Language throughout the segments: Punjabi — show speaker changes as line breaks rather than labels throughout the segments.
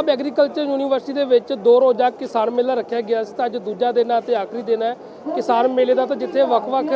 ਪੰਜਾਬ ਐਗਰੀਕਲਚਰ ਯੂਨੀਵਰਸਿਟੀ ਦੇ ਵਿੱਚ ਦੋ ਰੋਜ਼ਾ ਕਿਸਾਨ ਮੇਲਾ ਰੱਖਿਆ ਗਿਆ ਸੀ ਤਾਂ ਅੱਜ ਦੂਜਾ ਦਿਨ ਹੈ ਤੇ ਆਖਰੀ ਦਿਨ ਹੈ ਕਿਸਾਨ ਮੇਲੇ ਦਾ। ਤਾਂ ਜਿੱਥੇ ਵੱਖ-ਵੱਖ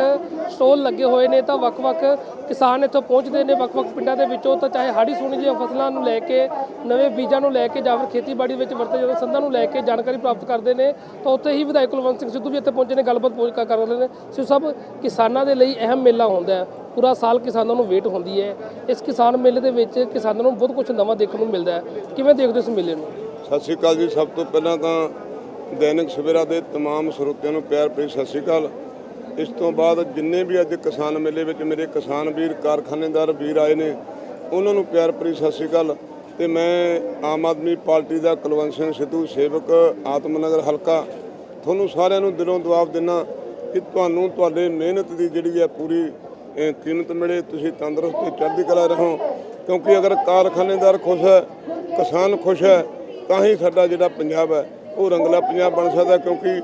ਸਟੋਲ ਲੱਗੇ ਹੋਏ ਨੇ ਤਾਂ ਵੱਖ-ਵੱਖ ਕਿਸਾਨ ਇੱਥੋਂ ਪਹੁੰਚਦੇ ਨੇ ਵੱਖ-ਵੱਖ ਪਿੰਡਾਂ ਦੇ ਵਿੱਚੋਂ। ਤਾਂ ਚਾਹੇ ਹਾੜੀ ਸੋਣੀ ਦੀਆਂ ਫਸਲਾਂ ਨੂੰ ਲੈ ਕੇ, ਨਵੇਂ ਬੀਜਾਂ ਨੂੰ ਲੈ ਕੇ ਜਾਂ ਫਿਰ ਖੇਤੀਬਾੜੀ ਵਿੱਚ ਵਰਤੇ ਜਾਂਦੇ ਸੰਦਾਂ ਨੂੰ ਲੈ ਕੇ ਜਾਣਕਾਰੀ ਪ੍ਰਾਪਤ ਕਰਦੇ ਨੇ। ਤਾਂ ਉੱਥੇ ਹੀ ਵਿਧਾਇਕ ਕੁਲਵੰਤ ਸਿੰਘ ਸਿੱਧੂ ਵੀ ਇੱਥੇ ਪਹੁੰਚੇ ਨੇ, ਗੱਲਬਾਤ ਪਹੁੰਚ ਕਰ ਰਹੇ ਨੇ। ਸਿੱਧੂ ਸਭ ਕਿਸਾਨਾਂ ਦੇ ਲਈ ਅਹਿਮ ਮੇਲਾ ਹੁੰਦਾ ਹੈ। ਪੂਰਾ ਸਾਲ ਕਿਸਾਨਾਂ ਨੂੰ ਵੇਟ ਹੁੰਦੀ ਹੈ ਇਸ ਕਿਸਾਨ ਮੇਲੇ ਦੇ ਵਿੱਚ ਕਿਸਾਨਾਂ ਨੂੰ ਬਹੁਤ ਕੁਝ ਨਵਾਂ ਦੇਖਣ ਨੂੰ ਮਿਲਦਾ ਹੈ ਕਿਵੇਂ ਦੇਖਦੇ ਹੋ ਇਸ ਮੇਲੇ ਨੂੰ
ਸਤਿ ਸ਼੍ਰੀ ਅਕਾਲ ਜੀ ਸਭ ਤੋਂ ਪਹਿਲਾਂ ਤਾਂ ਦੈਨਿਕ ਸਵੇਰਾ ਦੇ तमाम ਸਰੋਤਿਆਂ ਨੂੰ ਪਿਆਰ ਭਰੀ ਸਤਿ ਸ਼੍ਰੀ ਅਕਾਲ ਇਸ ਤੋਂ ਬਾਅਦ ਜਿੰਨੇ ਵੀ ਅੱਜ ਕਿਸਾਨ ਮੇਲੇ ਵਿੱਚ ਮੇਰੇ ਕਿਸਾਨ ਵੀਰ ਕਾਰਖਾਨੇਦਾਰ ਵੀਰ ਆਏ ਨੇ ਉਹਨਾਂ ਨੂੰ ਪਿਆਰ ਭਰੀ ਸਤਿ ਸ਼੍ਰੀ ਅਕਾਲ ਤੇ ਮੈਂ ਆਮ ਆਦਮੀ ਪਾਰਟੀ ਦਾ ਕੁਲਵੰਤ ਸਿੰਘ ਸਿੱਧੂ ਸੇਵਕ ਆਤਮਨਗਰ ਹਲਕਾ ਤੁਹਾਨੂੰ ਸਾਰਿਆਂ ਨੂੰ ਦਿਲੋਂ ਜਵਾਬ ਦਿੰਨਾ ਕਿ ਤੁਹਾਨੂੰ ਤੁਹਾਡੇ ਮਿਹਨਤ ਦੀ ਜਿਹੜੀ ਹੈ ਪੂਰੀ ਅਹ, ਕੀਮਤ ਮਿਲੇ, ਤੁਸੀਂ ਤੰਦਰੁਸਤ ਤੇ ਚੜ੍ਹਦੀ ਕਲਾ ਰਹੋ ਕਿਉਂਕਿ ਅਗਰ ਕਾਰਖਾਨੇਦਾਰ ਖੁਸ਼ ਹੈ, ਕਿਸਾਨ ਖੁਸ਼ ਹੈ, ਤਾਂ ਹੀ ਸਾਡਾ ਜਿਹੜਾ ਪੰਜਾਬ ਹੈ, ਉਹ ਰੰਗਲਾ ਪੰਜਾਬ ਬਣ ਸਕਦਾ। ਕਿਉਂਕਿ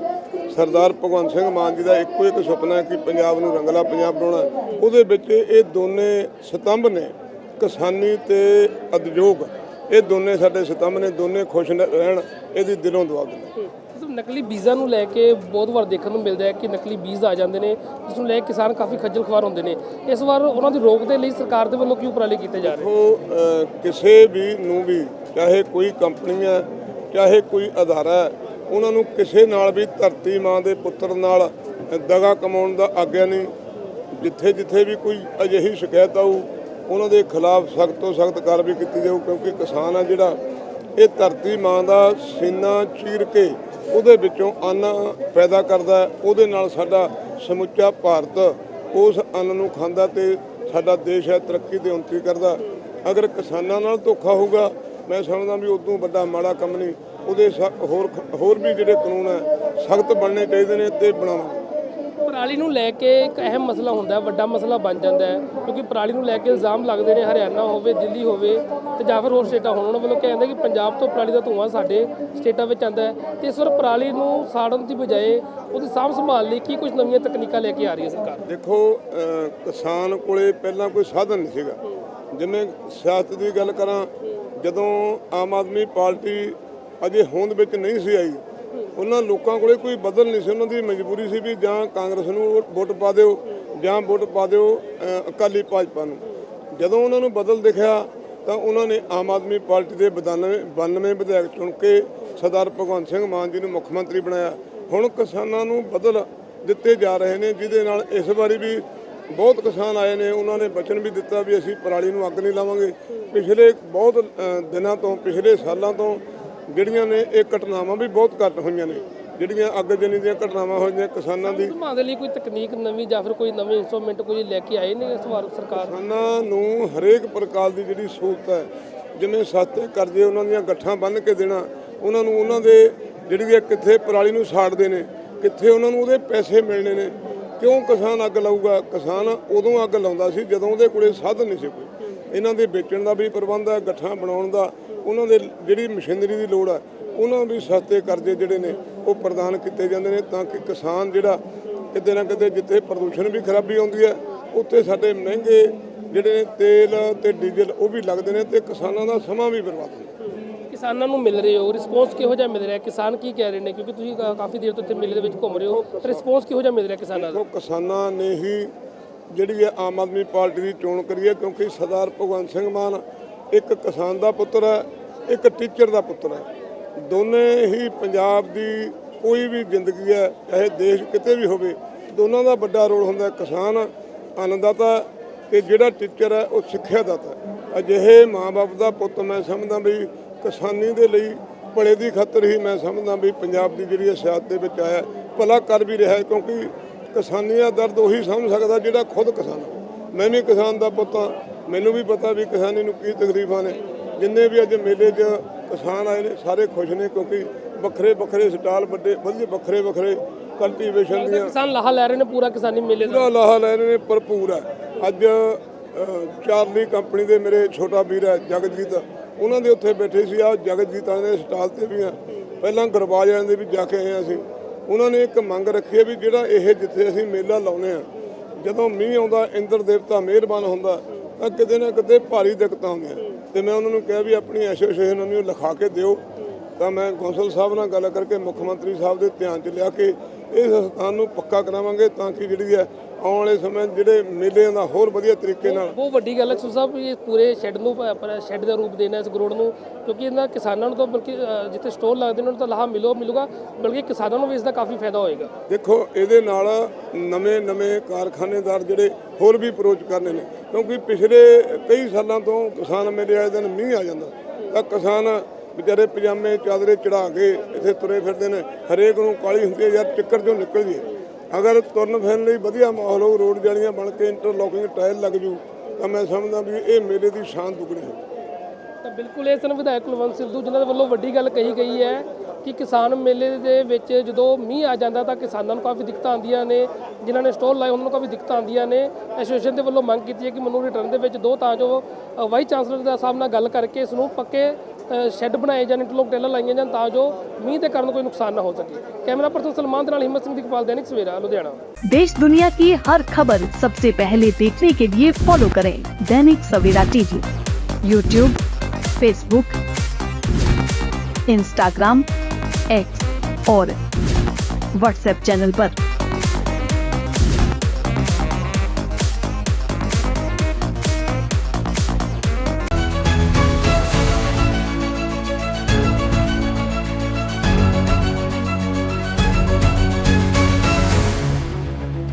ਸਰਦਾਰ ਭਗਵੰਤ ਸਿੰਘ ਮਾਨ ਜੀ ਦਾ ਇੱਕੋ ਇੱਕ ਸੁਪਨਾ ਹੈ ਕਿ ਪੰਜਾਬ ਨੂੰ ਰੰਗਲਾ ਪੰਜਾਬ ਬਣਾਉਣਾ ਉਹਦੇ ਵਿੱਚ ਇਹ ਦੋਨੇ ਸਤੰਭ ਨੇ, ਕਿਸਾਨੀ ਤੇ ਉਦਯੋਗ। ਇਹ ਦੋਨੇ ਸਾਡੇ ਸਤੰਭ ਨੇ, ਦੋਨੇ ਖੁਸ਼ ਰਹਿਣ, ਇਹਦੀ ਦਿਲੋਂ ਦੁਆ ਦਿੰਦਾ
ਨਕਲੀ ਬੀਜਾਂ ਨੂੰ ਲੈ ਕੇ ਬਹੁਤ ਵਾਰ ਦੇਖਣ ਨੂੰ ਮਿਲਦਾ ਹੈ ਕਿ ਨਕਲੀ ਬੀਜ ਆ ਜਾਂਦੇ ਨੇ, ਜਿਸ ਨੂੰ ਲੈ ਕੇ ਕਿਸਾਨ ਕਾਫੀ ਖੱਜਲ ਖੁਆਰ ਹੁੰਦੇ ਨੇ। ਇਸ ਵਾਰ ਉਹਨਾਂ ਦੀ ਰੋਕ ਦੇ ਲਈ ਸਰਕਾਰ ਦੇ ਵੱਲੋਂ ਕੀ ਉਪਰਾਲੇ ਕੀਤੇ ਜਾ ਰਹੇ?
ਉਹ ਕਿਸੇ ਵੀ ਨੂੰ ਵੀ, ਚਾਹੇ ਕੋਈ ਕੰਪਨੀ ਹੈ, ਚਾਹੇ ਕੋਈ ਅਦਾਰਾ ਹੈ, ਉਹਨਾਂ ਨੂੰ ਕਿਸੇ ਨਾਲ ਵੀ ਧਰਤੀ ਮਾਂ ਦੇ ਪੁੱਤਰ ਨਾਲ ਦਗਾ ਕਮਾਉਣ ਦਾ ਆਗਿਆ ਨਹੀਂ। ਜਿੱਥੇ ਜਿੱਥੇ ਵੀ ਕੋਈ ਅਜਿਹੀ ਸ਼ਿਕਾਇਤ ਆਊ, ਉਹਨਾਂ ਦੇ ਖਿਲਾਫ ਸਖਤ ਤੋਂ ਸਖਤ ਕਾਰਵਾਈ ਕੀਤੀ ਜਾਊ, ਕਿਉਂਕਿ ਕਿਸਾਨ ਆ ਜਿਹੜਾ, ਇਹ ਧਰਤੀ ਮਾਂ ਦਾ ਸੀਨਾ ਚੀਰ ਕੇ ਉਹਦੇ ਵਿੱਚੋਂ ਅੰਨ ਪੈਦਾ ਕਰਦਾ ਉਹਦੇ ਨਾਲ ਸਾਡਾ ਸਮੁੱਚਾ ਭਾਰਤ ਉਸ ਅੰਨ ਨੂੰ ਖਾਂਦਾ ਤੇ ਸਾਡਾ ਦੇਸ਼ ਹੈ ਤਰੱਕੀ ਤੇ ਉੱਨਤੀ ਕਰਦਾ। ਅਗਰ ਕਿਸਾਨਾਂ ਨਾਲ ਧੋਖਾ ਹੋਊਗਾ, ਮੈਂ ਸਮਝਦਾ ਵੀ ਉਦੋਂ ਵੱਡਾ ਮਾੜਾ ਕੰਮ ਨਹੀਂ, ਉਹਦੇ ਸ- ਹੋਰ ਹੋਰ ਵੀ ਜਿਹੜੇ ਕਾਨੂੰਨ ਹੈ, ਸਖਤ ਬਣਨੇ ਚਾਹੀਦੇ ਨੇ ਤੇ ਬਣਾਵਾਂਗੇ।
ਪਰਾਲੀ ਨੂੰ ਲੈ ਕੇ ਇੱਕ ਅਹਿਮ ਮਸਲਾ ਹੁੰਦਾ ਹੈ, ਵੱਡਾ ਮਸਲਾ ਬਣ ਜਾਂਦਾ ਹੈ, ਕਿਉਂਕਿ ਪਰਾਲੀ ਨੂੰ ਲੈ ਕੇ ਇਲਜ਼ਾਮ ਲੱਗਦੇ ਨੇ, ਹਰਿਆਣਾ ਹੋਵੇ, ਦਿੱਲੀ ਹੋਵੇ ਤੇ ਜਾਂ ਫਿਰ ਹੋਰ ਸਟੇਟਾਂ ਹੋਣ ਉਹਨਾਂ ਵੱਲੋਂ ਕਹਿੰਦੇ ਕਿ ਪੰਜਾਬ ਤੋਂ ਪਰਾਲੀ ਦਾ ਧੂੰਆਂ ਸਾਡੇ ਸਟੇਟਾਂ ਵਿੱਚ ਆਉਂਦਾ ਹੈ ਤੇ ਇਸ ਵਾਰ ਪਰਾਲੀ ਨੂੰ ਸਾੜਨ ਦੀ ਬਜਾਏ ਉਹਦੀ ਸਾਂਭ ਸੰਭਾਲ ਲਈ ਕੀ ਕੁਝ ਨਵੀਆਂ ਤਕਨੀਕਾਂ ਲੈ ਕੇ ਆ ਰਹੀ ਹੈ ਸਰਕਾਰ?
ਦੇਖੋ ਕਿਸਾਨ ਕੋਲੇ ਪਹਿਲਾਂ ਕੋਈ ਸਾਧਨ ਨਹੀਂ ਸੀਗਾ। ਜਿਵੇਂ ਸਿਆਸਤ ਦੀ ਗੱਲ ਕਰਾਂ, ਜਦੋਂ ਆਮ ਆਦਮੀ ਪਾਰਟੀ ਅਜੇ ਹੋਂਦ ਵਿੱਚ ਨਹੀਂ ਸੀ ਆਈ ਉਹਨਾਂ ਲੋਕਾਂ ਕੋਲੇ ਕੋਈ ਬਦਲ ਨਹੀਂ ਸੀ, ਉਹਨਾਂ ਦੀ ਮਜਬੂਰੀ ਸੀ ਵੀ ਜਾਂ ਕਾਂਗਰਸ ਨੂੰ ਵੋਟ ਪਾ ਦਿਓ ਜਾਂ ਵੋਟ ਪਾ ਦਿਓ ਅਕਾਲੀ ਭਾਜਪਾ ਨੂੰ। ਜਦੋਂ ਉਹਨਾਂ ਨੂੰ ਬਦਲ ਦਿਖਿਆ, ਤਾਂ ਉਹਨਾਂ ਨੇ ਆਮ ਆਦਮੀ ਪਾਰਟੀ ਦੇ 92 92 ਵਿਧਾਇਕ ਚੁਣ ਕੇ ਸਰਦਾਰ ਭਗਵੰਤ ਸਿੰਘ ਮਾਨ ਜੀ ਨੂੰ ਮੁੱਖ ਮੰਤਰੀ ਬਣਾਇਆ। ਹੁਣ ਕਿਸਾਨਾਂ ਨੂੰ ਬਦਲ ਦਿੱਤੇ ਜਾ ਰਹੇ ਨੇ, ਜਿਹਦੇ ਨਾਲ ਇਸ ਵਾਰੀ ਵੀ ਬਹੁਤ ਕਿਸਾਨ ਆਏ ਨੇ। ਉਹਨਾਂ ਨੇ ਬਚਨ ਵੀ ਦਿੱਤਾ ਵੀ ਅਸੀਂ ਪਰਾਲੀ ਨੂੰ ਅੱਗ ਨਹੀਂ ਲਾਵਾਂਗੇ। ਪਿਛਲੇ ਬਹੁਤ ਦਿਨਾਂ ਤੋਂ, ਪਿਛਲੇ ਸਾਲਾਂ ਤੋਂ ਜਿਹੜੀਆਂ ਨੇ ਇਹ ਘਟਨਾਵਾਂ ਵੀ ਬਹੁਤ ਘੱਟ ਹੋਈਆਂ ਨੇ ਜਿਹੜੀਆਂ ਅੱਗ ਜਨੀ ਦੀਆਂ ਘਟਨਾਵਾਂ ਹੋਈਆਂ ਕਿਸਾਨਾਂ ਦੀ
ਸੰਭਾਲ ਦੇ ਲਈ ਕੋਈ ਤਕਨੀਕ ਨਵੀਂ ਜਾਂ ਫਿਰ ਕੋਈ ਨਵੇਂ ਇੰਸਟਰੂਮੈਂਟ ਕੋਈ ਲੈ ਕੇ ਆਏ ਨੇ ਇਸ ਵਾਰ ਸਰਕਾਰ?
ਕਿਸਾਨਾਂ ਨੂੰ ਹਰੇਕ ਪ੍ਰਕਾਰ ਦੀ ਜਿਹੜੀ ਸਹੂਲਤ ਹੈ ਜਿਵੇਂ ਸਸਤੇ ਕਰਜ਼ੇ ਉਹਨਾਂ ਦੀਆਂ ਗੱਠਾਂ ਬੰਨ੍ਹ ਕੇ ਦੇਣਾ ਉਹਨਾਂ ਨੂੰ ਉਹਨਾਂ ਦੇ ਜਿਹੜੀ ਇਹ ਕਿੱਥੇ ਪਰਾਲੀ ਨੂੰ ਸਾੜਦੇ ਨੇ ਕਿੱਥੇ ਉਹਨਾਂ ਨੂੰ ਉਹਦੇ ਪੈਸੇ ਮਿਲਣੇ ਨੇ ਕਿਉਂ ਕਿਸਾਨ ਅੱਗ ਲਾਊਗਾ? ਕਿਸਾਨ ਉਦੋਂ ਅੱਗ ਲਾਉਂਦਾ ਸੀ ਜਦੋਂ ਉਹਦੇ ਕੋਲੇ ਸਾਧਨ ਨਹੀਂ ਸੀ ਕੋਈ। ਇਹਨਾਂ ਦੇ ਵੇਚਣ ਦਾ ਵੀ ਪ੍ਰਬੰਧ ਹੈ ਗੱਠਾਂ ਬਣਾਉਣ ਦਾ ਉਹਨਾਂ ਦੇ ਜਿਹੜੀ ਮਸ਼ੀਨਰੀ ਦੀ ਲੋੜ ਹੈ ਉਹਨਾਂ ਵੀ ਸਸਤੇ ਕਰਜ਼ੇ ਜਿਹੜੇ ਨੇ ਉਹ ਪ੍ਰਦਾਨ ਕੀਤੇ ਜਾਂਦੇ ਨੇ ਤਾਂ ਕਿ ਕਿਸਾਨ ਜਿਹੜਾ ਕਿਤੇ ਨਾ ਕਿਤੇ ਜਿੱਥੇ ਪ੍ਰਦੂਸ਼ਣ ਵੀ ਖਰਾਬੀ ਆਉਂਦੀ ਹੈ ਉੱਥੇ ਸਾਡੇ ਮਹਿੰਗੇ ਜਿਹੜੇ ਨੇ ਤੇਲ ਤੇ ਡੀਜ਼ਲ ਉਹ ਵੀ ਲੱਗਦੇ ਨੇ ਤੇ ਕਿਸਾਨਾਂ ਦਾ ਸਮਾਂ ਵੀ ਬਰਬਾਦ ਹੁੰਦਾ
ਕਿਸਾਨਾਂ ਨੂੰ ਮਿਲ ਰਹੇ ਹੋ ਰਿਸਪੌਂਸ ਕਿਹੋ ਜਿਹਾ ਮਿਲ ਰਿਹਾ? ਕਿਸਾਨ ਕੀ ਕਹਿ ਰਹੇ ਨੇ? ਕਿਉਂਕਿ ਤੁਸੀਂ ਕਾਫੀ ਦੇਰ ਤੋਂ ਇੱਥੇ ਮੇਲੇ ਦੇ ਵਿੱਚ ਘੁੰਮ ਰਹੇ ਹੋ ਰਿਸਪੌਂਸ ਕਿਹੋ ਜਿਹਾ ਮਿਲ ਰਿਹਾ ਕਿਸਾਨਾਂ ਦਾ?
ਕਿਸਾਨਾਂ ਨੇ ਹੀ ਜਿਹੜੀ ਹੈ ਆਮ ਆਦਮੀ ਪਾਰਟੀ ਦੀ ਚੋਣ ਕਰੀਏ ਕਿਉਂਕਿ ਸਰਦਾਰ ਭਗਵੰਤ ਸਿੰਘ ਮਾਨ ਇੱਕ ਕਿਸਾਨ ਦਾ ਪੁੱਤਰ ਹੈ, ਇੱਕ ਟੀਚਰ ਦਾ ਪੁੱਤਰ ਹੈ। ਦੋਨੇ ਹੀ ਪੰਜਾਬ ਦੀ ਕੋਈ ਵੀ ਜ਼ਿੰਦਗੀ ਹੈ, ਚਾਹੇ ਦੇਸ਼ ਕਿਤੇ ਵੀ ਹੋਵੇ, ਦੋਨਾਂ ਦਾ ਵੱਡਾ ਰੋਲ ਹੁੰਦਾ ਕਿਸਾਨ ਅੰਨਦਾਤਾ ਤੇ ਜਿਹੜਾ ਟੀਚਰ ਹੈ, ਉਹ ਸਿੱਖਿਆ ਦਾਤਾ ਅਜਿਹੇ ਮਾਂ-ਬਾਪ ਦਾ ਪੁੱਤ ਮੈਂ ਸਮਝਦਾ ਵੀ ਕਿਸਾਨੀ ਦੇ ਲਈ ਭਲੇ ਦੀ ਖਾਤਰ ਹੀ ਮੈਂ ਸਮਝਦਾ ਵੀ ਪੰਜਾਬ ਦੀ ਜਿਹੜੀ ਹੈ ਸਿਆਸਤ ਦੇ ਵਿੱਚ ਆਇਆ, ਭਲਾ ਕਰ ਵੀ ਰਿਹਾ ਕਿਉਂਕਿ ਕਿਸਾਨੀ ਦਾ ਦਰਦ ਉਹੀ ਸਮਝ ਸਕਦਾ ਜਿਹੜਾ ਖੁਦ ਕਿਸਾਨ ਹੈ। ਮੈਂ ਵੀ ਕਿਸਾਨ ਦਾ ਪੁੱਤ ਹਾਂ। ਮੈਨੂੰ ਵੀ ਪਤਾ ਵੀ ਕਿਸਾਨੀ ਨੂੰ ਕੀ ਤਕਲੀਫਾਂ ਨੇ। ਜਿੰਨੇ ਵੀ ਅੱਜ ਮੇਲੇ 'ਚ ਕਿਸਾਨ ਆਏ ਨੇ ਸਾਰੇ ਖੁਸ਼ ਨੇ ਕਿਉਂਕਿ ਵੱਖਰੇ ਵੱਖਰੇ ਸਟਾਲ ਵੱਡੇ ਵਧੀਆ ਵੱਖਰੇ ਵੱਖਰੇ ਕਲਟੀਵੇਸ਼ਨ ਦੀਆਂ
ਕਿਸਾਨ ਲਾਹਾ ਲੈ ਰਹੇ ਨੇ ਪੂਰਾ ਕਿਸਾਨੀ ਮੇਲੇ ਦਾ।
ਪੂਰਾ ਲਾਹਾ ਲੈ ਰਹੇ ਨੇ ਭਰਪੂਰ ਹੈ। ਅੱਜ ਚਾਰਲੀ ਕੰਪਨੀ ਦੇ ਮੇਰੇ ਛੋਟਾ ਵੀਰ ਹੈ ਜਗਜੀਤ। ਉਹਨਾਂ ਦੇ ਉੱਥੇ ਬੈਠੇ ਸੀ। ਆ ਜਗਜੀਤ ਦੇ ਸਟਾਲ ਤੇ ਵੀ ਆ। ਪਹਿਲਾਂ ਗਰਬਾਜ ਵਾਲਿਆਂ ਦੇ ਵੀ ਜਾ ਕੇ ਆਏ ਹਾਂ ਅਸੀਂ। ਉਹਨਾਂ ਨੇ ਇੱਕ ਮੰਗ ਰੱਖੀ ਹੈ ਵੀ ਜਿਹੜਾ ਇਹ ਜਿੱਥੇ ਅਸੀਂ ਮੇਲਾ ਲਾਉਨੇ ਆ ਜਦੋਂ ਮੀਂਹ ਆਉਂਦਾ, ਇੰਦਰ ਦੇਵਤਾ ਮਿਹਰਬਾਨ ਹੁੰਦਾ, ਤਾਂ ਕਿਤੇ ਨਾ ਕਿਤੇ ਭਾਰੀ ਦਿੱਕਤਾਂ ਹੁੰਦੀਆਂ ਤੇ ਮੈਂ ਉਹਨਾਂ ਨੂੰ ਕਿਹਾ ਵੀ ਆਪਣੀ ਐਸੋਸੀਏਸ਼ਨ ਨੂੰ ਲਿਖਾ ਕੇ ਦਿਓ। ਤਾਂ ਮੈਂ ਕੌਂਸਲ ਸਾਹਿਬ ਨਾਲ ਗੱਲ ਕਰਕੇ ਮੁੱਖ ਮੰਤਰੀ ਸਾਹਿਬ ਦੇ ਧਿਆਨ 'ਚ ਲਿਆ ਕੇ ਇਸ ਸਥਾਨ ਨੂੰ ਪੱਕਾ ਕਰਾਵਾਂਗੇ ਤਾਂ ਕਿ ਜਿਹੜੀ ਹੈ ਆਉਣ ਵਾਲੇ ਸਮੇਂ ਜਿਹੜੇ ਮੇਲਿਆਂ ਦਾ ਹੋਰ ਵਧੀਆ ਤਰੀਕੇ ਨਾਲ
ਬਹੁਤ ਵੱਡੀ ਗੱਲ ਹੈ ਸੂ ਸਾਹਿਬ ਇਹ ਪੂਰੇ ਸ਼ੈੱਡ ਨੂੰ ਆਪਣਾ ਸ਼ੈੱਡ ਦਾ ਰੂਪ ਦੇਣਾ ਇਸ ਗਰੋੜ ਨੂੰ ਕਿਉਂਕਿ ਇਹਨਾਂ ਕਿਸਾਨਾਂ ਨੂੰ ਤਾਂ ਬਲਕਿ ਜਿੱਥੇ ਸਟੋਰ ਲੱਗਦੇ ਨੇ ਉਹਨਾਂ ਨੂੰ ਤਾਂ ਲਾਹਾ ਮਿਲੋ ਮਿਲੂਗਾ ਬਲਕਿ ਕਿਸਾਨਾਂ ਨੂੰ ਵੀ ਇਸ ਦਾ ਕਾਫੀ ਫਾਇਦਾ ਹੋਏਗਾ।
ਦੇਖੋ ਇਹਦੇ ਨਾਲ ਨਵੇਂ ਨਵੇਂ ਕਾਰਖਾਨੇਦਾਰ ਜਿਹੜੇ ਹੋਰ ਵੀ ਅਪਰੋਚ ਕਰਨੇ ਨੇ ਕਿਉਂਕਿ ਪਿਛਲੇ ਕਈ ਸਾਲਾਂ ਤੋਂ ਕਿਸਾਨ ਮੇਰੇ ਆਏ ਦਿਨ ਮੀਂਹ ਆ ਜਾਂਦਾ ਤਾਂ ਕਿਸਾਨ ਵਿਚਾਰੇ ਪਜਾਮੇ ਚਾਦਰੇ ਚੜਾ ਕੇ ਇੱਥੇ ਤੁਰੇ ਫਿਰਦੇ ਨੇ, ਹਰੇਕ ਨੂੰ ਕਾਲੀ ਹੁੰਦੀ ਹੈ ਯਾਰ ਚੱਕਰ ਚੋਂ ਨਿਕਲ ਜੀ ਅਗਰ ਤੁਰਨ ਫਿਰਨ ਲਈ ਵਧੀਆ ਮਾਹੌਲ ਹੋ ਰੋਡ ਜਾਲੀਆਂ ਬਣ ਕੇ ਇੰਟਰਲੋਕਿੰਗ ਟਾਇਲ ਲੱਗ ਜੂ ਤਾਂ ਮੈਂ ਸਮਝਦਾ ਵੀ ਇਹ ਮੇਲੇ ਦੀ ਸ਼ਾਨ ਦੁੱਗਣੀ ਹੋ।
ਤਾਂ ਬਿਲਕੁਲ ਇਹ ਸਨ ਵਿਧਾਇਕ ਕੁਲਵੰਤ ਸਿੱਧੂ, ਜਿਨ੍ਹਾਂ ਦੇ ਵੱਲੋਂ ਵੱਡੀ ਗੱਲ ਕਹੀ ਗਈ ਹੈ ਕਿ ਕਿਸਾਨ ਮੇਲੇ ਦੇ ਵਿੱਚ ਜਦੋਂ ਮੀਂਹ ਆ ਜਾਂਦਾ ਤਾਂ ਕਿਸਾਨਾਂ ਨੂੰ ਕਾਫੀ ਦਿੱਕਤਾਂ ਆਉਂਦੀਆਂ ਨੇ, ਜਿਨ੍ਹਾਂ ਨੇ ਸਟੋਲ ਲਾਏ ਉਹਨਾਂ ਨੂੰ ਕਾਫੀ ਦਿੱਕਤਾਂ ਆਉਂਦੀਆਂ ਨੇ। ਐਸੋਸੀਏਸ਼ਨ ਦੇ ਵੱਲੋਂ ਮੰਗ ਕੀਤੀ ਹੈ ਕਿ ਮੈਨੂੰ ਰਿਟਰਨ ਦੇ ਵਿੱਚ ਦੋ ਤਾਂ ਜੋ ਵਾਈਸ ਚਾਂਸਲਰ ਦਾ ਸਾਹਿਬ ਨਾਲ ਗੱਲ ਕਰਕੇ ਇਸ ਨੂੰ ਪੱਕੇ ਸ਼ੈੱਡ ਬਣਾਏ ਜਾਣ ਇੰਟਰਲੋਕ ਟੇਲਰ ਲਾਈਆਂ ਜਾਣ ਤਾਂ ਜੋ ਮੀਂਹ ਦੇ ਕਾਰਨ ਕੋਈ ਨੁਕਸਾਨ ਨਾ ਹੋ ਸਕੇ ਕੈਮਰਾ ਪਰਸਨ ਸਲਮਾਨ ਦੇ ਨਾਲ ਹਿੰਮਤ ਸਿੰਘ ਦੀਪਾਲ दैनिक सवेरा लुधियाना
देश दुनिया की हर खबर सबसे पहले देखने के लिए फॉलो करें Dainik Savera TV YouTube Facebook Instagram X और व्हाट्सएप चैनल पर।